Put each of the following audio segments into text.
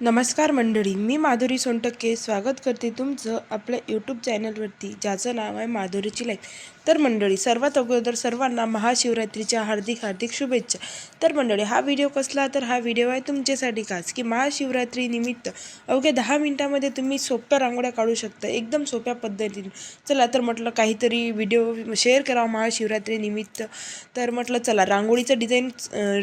नमस्कार मंडळी मी माधुरी सोनटक्के. स्वागत करते तुमचं आपल्या यूट्यूब चॅनलवरती ज्याचं नाव आहे माधुरीची लाईफ तर मंडळी सर्वात अगोदर सर्वांना महाशिवरात्रीच्या हार्दिक हार्दिक शुभेच्छा. तर मंडळी हा व्हिडिओ कसला? तर हा व्हिडिओ आहे तुमच्यासाठी खास की महाशिवरात्री निमित्त अवघ्या दहा मिनटामध्ये तुम्ही सोप्या रांगोळ्या काढू शकता एकदम सोप्या पद्धतीने. चला तर म्हटलं काहीतरी व्हिडिओ शेअर करावा महाशिवरात्री निमित्त. तर म्हटलं चला रांगोळीचं डिझाईन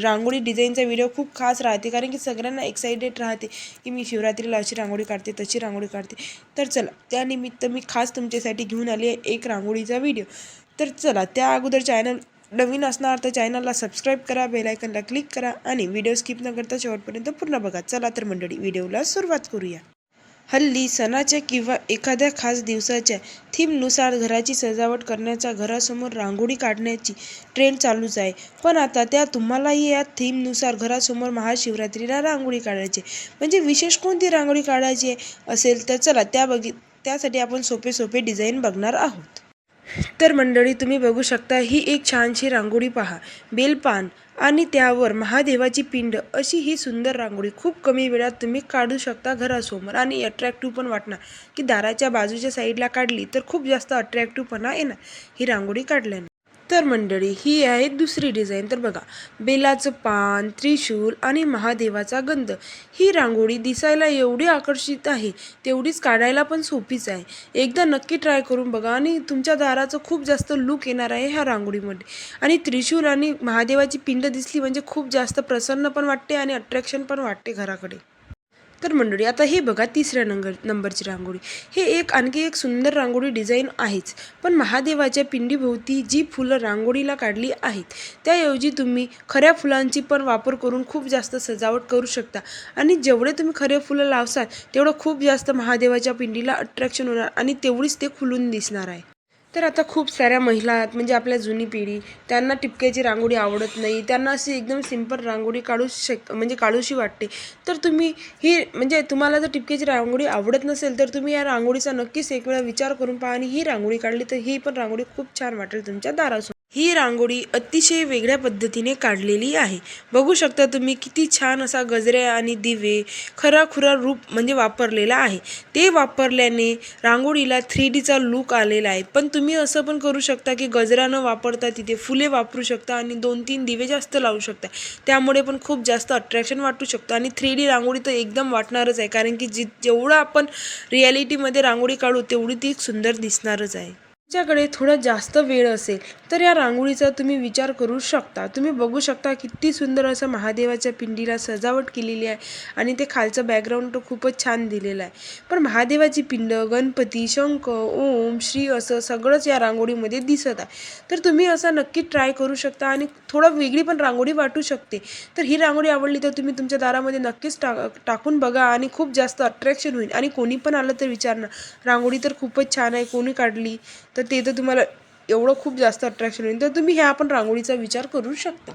रांगोळी डिझाईनचा व्हिडिओ खूप खास राहते कारण की सगळ्यांना एक्साइटेड राहते. की मी शिवरात्रीला अशी रांगोळी काढते तशी रांगोळी काढते. तर चला त्यानिमित्त मी खास तुमच्यासाठी घेऊन आली आहे एक रांगोळीचा व्हिडिओ तर चला त्या अगोदर चॅनल नवीन असणार तर चॅनलला सबस्क्राईब करा बेलायकनला क्लिक करा आणि व्हिडिओ स्किप न करता शेवटपर्यंत पूर्ण बघा. चला तर मंडळी व्हिडिओला सुरुवात करूया. हल्ली सणाच्या किंवा एखाद्या खास दिवसाच्या थीमनुसार घराची सजावट करण्याचा घरासमोर रांगोळी काढण्याची ट्रेंड चालूच आहे पण आता त्या तुम्हालाही या थीमनुसार घरासमोर महाशिवरात्रीला रांगोळी काढायची आहे. म्हणजे विशेष कोणती रांगोळी काढायची असेल तर चला त्या बघि त्यासाठी आपण सोपे सोपे डिझाईन बघणार आहोत तर मंडळी तुम्ही बघू शकता ही एक छानशी रांगोळी पहा. बेलपान आणि त्यावर महादेवाची पिंड अशी ही सुंदर रांगोळी. खूप कमी वेळात तुम्ही काढू शकता घरासमोर. आणि अट्रॅक्टिव्ह पण वाटणार. की दाराच्या बाजूच्या साईडला काढली तर खूप जास्त अट्रॅक्टिव्हपणा येणार ही रांगोळी काढल्याने. तर मंडळी ही आहे दुसरी डिझाईन. तर बघा बेलाचं पान त्रिशूल आणि महादेवाचा गंध. ही रांगोळी दिसायला एवढी आकर्षित आहे तेवढीच काढायला पण सोपीच आहे. एकदा नक्की ट्राय करून बघा आणि तुमच्या दाराचं खूप जास्त लुक येणार आहे ह्या रांगोळीमध्ये. आणि त्रिशूल आणि महादेवाची पिंड दिसली म्हणजे खूप जास्त प्रसन्न पण वाटते आणि अट्रॅक्शन पण वाटते घराकडे. तर मंडळी आता हे बघा तिसऱ्या नंबर नंबरची रांगोळी. हे एक आणखी एक सुंदर रांगोळी डिझाईन आहेच. पण महादेवाच्या पिंडीभोवती जी फुलं रांगोळीला काढली आहेत त्याऐवजी तुम्ही खऱ्या फुलांची पण वापर करून खूप जास्त सजावट करू शकता. आणि जेवढे तुम्ही खरे फुलं लावसाल तेवढं खूप जास्त महादेवाच्या पिंडीला अट्रॅक्शन होणार आणि तेवढीच ते खुलून दिसणार आहे. तर आता खूप साऱ्या महिला आहेत म्हणजे आपल्या जुनी पिढी त्यांना टिपक्याची रांगोळी आवडत नाही त्यांना अशी एकदम सिंपल रांगोळी काढू शक म्हणजे काढूशी वाटते. तर तुम्ही ही म्हणजे तुम्हाला जर टिपक्याची रांगोळी आवडत नसेल तर तुम्ही या रांगोळीचा नक्कीच एक वेळा विचार करून पहा आणि ही रांगोळी काढली तर ही पण रांगोळी खूप छान वाटेल तुमच्या दारासमोर. ही रांगोळी अतिशय वेगळ्या पद्धतीने काढलेली आहे. बघू शकता तुम्ही किती छान असा गजरे आणि दिवे खराखुरा रूप म्हणजे वापरलेला आहे. ते वापरल्याने रांगोळीला थ्री डीचा लूक आलेला आहे. पण तुम्ही असं पण करू शकता की गजरा न वापरता तिथे फुले वापरू शकता आणि दोन तीन दिवे जास्त लावू शकता. त्यामुळे पण खूप जास्त अट्रॅक्शन वाटू शकतं आणि थ्री डी रांगोळी तर एकदम वाटणारच आहे. कारण की जी जेवढं आपण रियालिटीमध्ये रांगोळी काढू तेवढी ती सुंदर दिसणारच आहे. तुमच्याकडे थोडा जास्त वेळ असेल तर या रांगोळीचा तुम्ही विचार करू शकता. तुम्ही बघू शकता किती सुंदर असं महादेवाच्या पिंडीला सजावट केलेली आहे आणि ते खालचं बॅकग्राऊंड तर खूपच छान दिलेलं आहे. पण महादेवाची पिंड गणपती शंख ओम श्री असं सगळंच या रांगोळीमध्ये दिसत आहे. तर तुम्ही असं नक्की ट्राय करू शकता आणि थोडं वेगळी पण रांगोळी वाटू शकते. तर ही रांगोळी आवडली तर तुम्ही तुमच्या दारामध्ये नक्कीच टा टाकून बघा आणि खूप जास्त अट्रॅक्शन होईल. आणि कोणी पण आलं तर विचारणार रांगोळी तर खूपच छान आहे. कोणी काढली तर तर ते तर तुम्हाला एवढं खूप जास्त अट्रॅक्शन होईल. तर तुम्ही ह्या पण रांगोळीचा विचार करू शकता.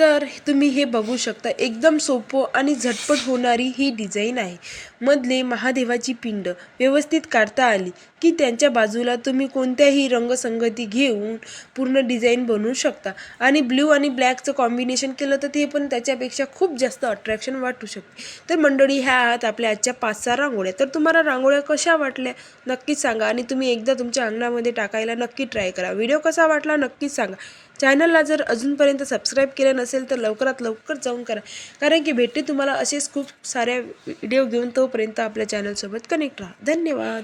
तर तुम्ही हे बघू शकता. एकदम सोपं आणि झटपट होणारी ही डिझाईन आहे. मधले महादेवाची पिंड व्यवस्थित काढता आली की त्यांच्या बाजूला तुम्ही कोणत्याही रंगसंगती घेऊन पूर्ण डिझाईन बनवू शकता. आणि ब्ल्यू आणि ब्लॅकचं कॉम्बिनेशन केलं तर ते पण त्याच्यापेक्षा खूप जास्त अट्रॅक्शन वाटू शकते. तर मंडळी ह्या आहात आपल्या आजच्या पाच सहा रांगोळ्या. तर तुम्हाला रांगोळ्या कशा वाटल्या नक्कीच सांगा आणि तुम्ही एकदा तुमच्या अंगणामध्ये टाकायला नक्की ट्राय करा. व्हिडिओ कसा वाटला नक्कीच सांगा. चॅनलला जर अजूनपर्यंत सबस्क्राईब केलं नसेल तर लवकरात लवकर जाऊन करा. कारण की भेटते तुम्हाला असेच खूप साऱ्या व्हिडिओ घेऊन तोपर्यंत आपल्या चॅनलसोबत कनेक्ट राहा. धन्यवाद.